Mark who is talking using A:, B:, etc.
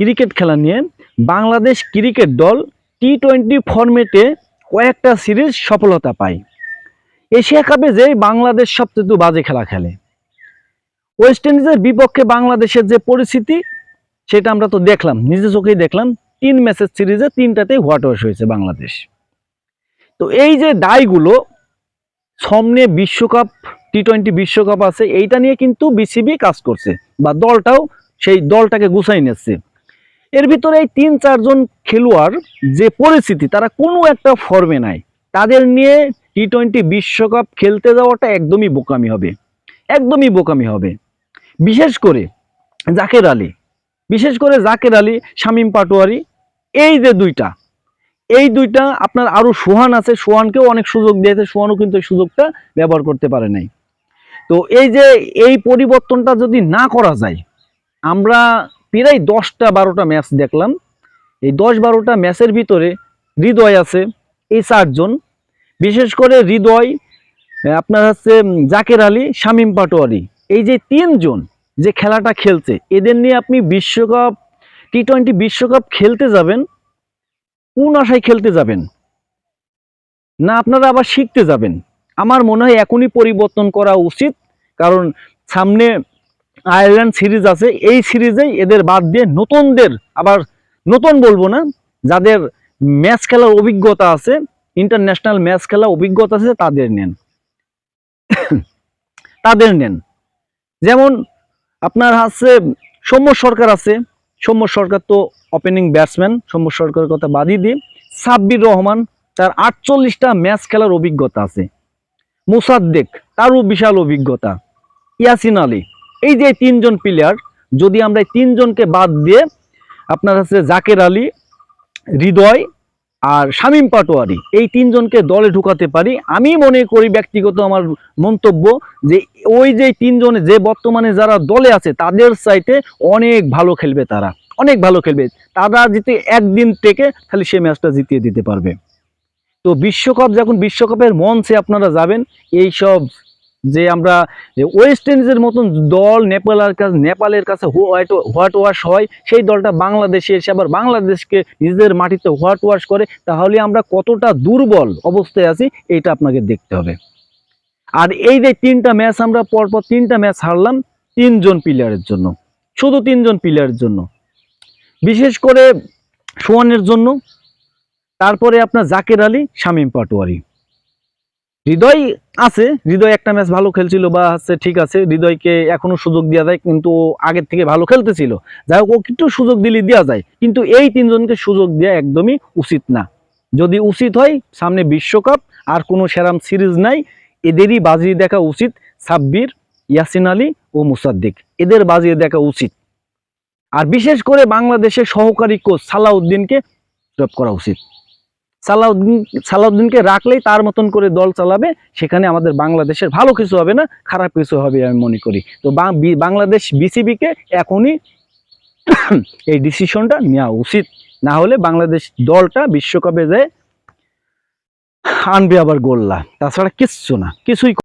A: Cricket খেলা নিয়ে Bangladesh cricket দল টি টোয়েন্টি ফরম্যাটে কয়েকটা সিরিজ সফলতা পায়। এশিয়া কাপে যে বাংলাদেশ সবচেয়ে বাজে খেলা খেলে। ওয়েস্ট ইন্ডিজের বিপক্ষে বাংলাদেশের যে পরিস্থিতি, সেটা আমরা তো দেখলাম, নিজে চোখেই দেখলাম, তিন ম্যাচের সিরিজে তিনটাতেই হোয়াট ওয়াশ হয়েছে বাংলাদেশ। তো এই যে দায়গুলো, সামনে বিশ্বকাপ টি টোয়েন্টি বিশ্বকাপ আছে, এইটা নিয়ে কিন্তু বিসিবি কাজ করছে, বা দলটাও সেই দলটাকে গুছাই নিচ্ছে। এর ভিতরে এই তিন, চারজন খেলোয়াড় যে পরিস্থিতি, তারা কোনো একটা ফর্মে নাই। তাদের নিয়ে টি টোয়েন্টি বিশ্বকাপ খেলতে যাওয়াটা একদমই বোকামি হবে। একদমই বোকামি হবে। বিশেষ করে জাকের আলী। বিশেষ করে জাকের আলী, শামীম পাটোয়ারি, এই যে দুইটা, এই দুইটা আপনার আরও সোহান আছে। সোহানকেও অনেক সুযোগ দিয়েছে। সোহানও কিন্তু এই সুযোগটা ব্যবহার করতে পারে নাই। তো এই যে এই পরিবর্তনটা যদি না করা যায়, আমরা প্রায় দশটা বারোটা ম্যাচ দেখলাম। এই দশ বারোটা ম্যাচের ভিতরে হৃদয় আছে এই চারজন। বিশেষ করে হৃদয় আপনার হচ্ছে জাকের আলী, শামীম পাটোয়ারি। এই যে তিনজন যে খেলাটা খেলছে, এদের নিয়ে আপনি বিশ্বকাপ টি টোয়েন্টি বিশ্বকাপ খেলতে যাবেন, কোন আশায় খেলতে যাবেন? না আপনারা আবার শিখতে যাবেন। আমার মনে হয় এখনই পরিবর্তন করা উচিত, কারণ সামনে আয়ারল্যান্ড সিরিজ আছে। এই সিরিজেই এদের বাদ দিয়ে নতুনদের আবার নতুন বলব না, যাদের ম্যাচ খেলার অভিজ্ঞতা আছে ইন্টারন্যাশনাল ম্যাচ খেলার অভিজ্ঞতা আছে, তাদের নেন। তাদের নেন। যেমন আপনার আছে, সৌম্য সরকার আছে। সৌম্য সরকার তো ওপেনিং ব্যাটসম্যান সৌম্য সরকারের কথা বাদই দিই সাব্বির রহমান, তার আটচল্লিশটা ম্যাচ খেলার অভিজ্ঞতা আছে। মুসাদ্দেক, তারও বিশাল অভিজ্ঞতা। ইয়াসিন আলী এই যে তিনজন প্লেয়ার যদি আমরা এই তিনজনকে বাদ দিয়ে আপনার হচ্ছে জাকের আলী, হৃদয় আর শামীম পাটোয়ারি, এই তিনজনকে দলে ঢুকাতে পারি। আমি মনে করি ব্যক্তিগত আমার মন্তব্য যে ওই যে তিনজনে যে বর্তমানে যারা দলে আছে, তাদের চাইতে অনেক ভালো খেলবে তারা। অনেক ভালো খেলবে। তারা জিতে একদিন থেকে খালি সে ম্যাচটা জিতিয়ে দিতে পারবে। তো বিশ্বকাপ, যখন বিশ্বকাপের মঞ্চে আপনারা যাবেন এই সব যে আমরা ওয়েস্ট ইন্ডিজের মতন দল নেপালের কাছে নেপালের কাছে হোয়াইট হোয়াট ওয়াশ হয়, সেই দলটা বাংলাদেশে এসে আবার বাংলাদেশকে নিজেদের মাটিতে হোয়াট ওয়াশ করে, তাহলে আমরা কতটা দুর্বল অবস্থায় আছি, এটা আপনাকে দেখতে হবে। আর এই যে তিনটা ম্যাচ আমরা পরপর তিনটা ম্যাচ হারলাম, তিনজন প্লেয়ারের জন্য। শুধু তিনজন প্লেয়ারের জন্য। বিশেষ করে সোয়ানের জন্য। তারপরে আপনার জাকের আলী, শামীম পাটোয়ারি। হৃদয় আছে, হৃদয় একটা ম্যাচ ভালো খেলছিল বা হচ্ছে ঠিক আছে, হৃদয়কে এখনও সুযোগ দেওয়া যায়, কিন্তু আগের থেকে ভালো খেলতেছিল। যাই হোক একটু সুযোগ দিলে দেওয়া যায়, কিন্তু এই তিনজনকে সুযোগ দেওয়া একদমই উচিত না। যদি উচিত হয়, সামনে বিশ্বকাপ আর কোনো সেরাম সিরিজ নাই, এদেরই বাজিয়ে দেখা উচিত সাব্বির, ইয়াসিন আলী ও মুসাদ্দিক। এদের বাজিয়ে দেখা উচিত। আর বিশেষ করে বাংলাদেশের সহকারী কোচ সালাউদ্দিনকে ড্রপ করা উচিত। সালাউদ্দিন, সালাউদ্দিনকে রাখলেই তার মতন করে দল চালাবে, সেখানে আমাদের বাংলাদেশের ভালো কিছু হবে না, খারাপ কিছু হবে আমি মনে করি। তো বাংলাদেশ বিসিবিকে এখনই এই ডিসিশনটা নেওয়া উচিত। না হলে বাংলাদেশ দলটা বিশ্বকাপে যায় আনবে আবার গোল্লা। তাছাড়া কিচ্ছু না, কিছুই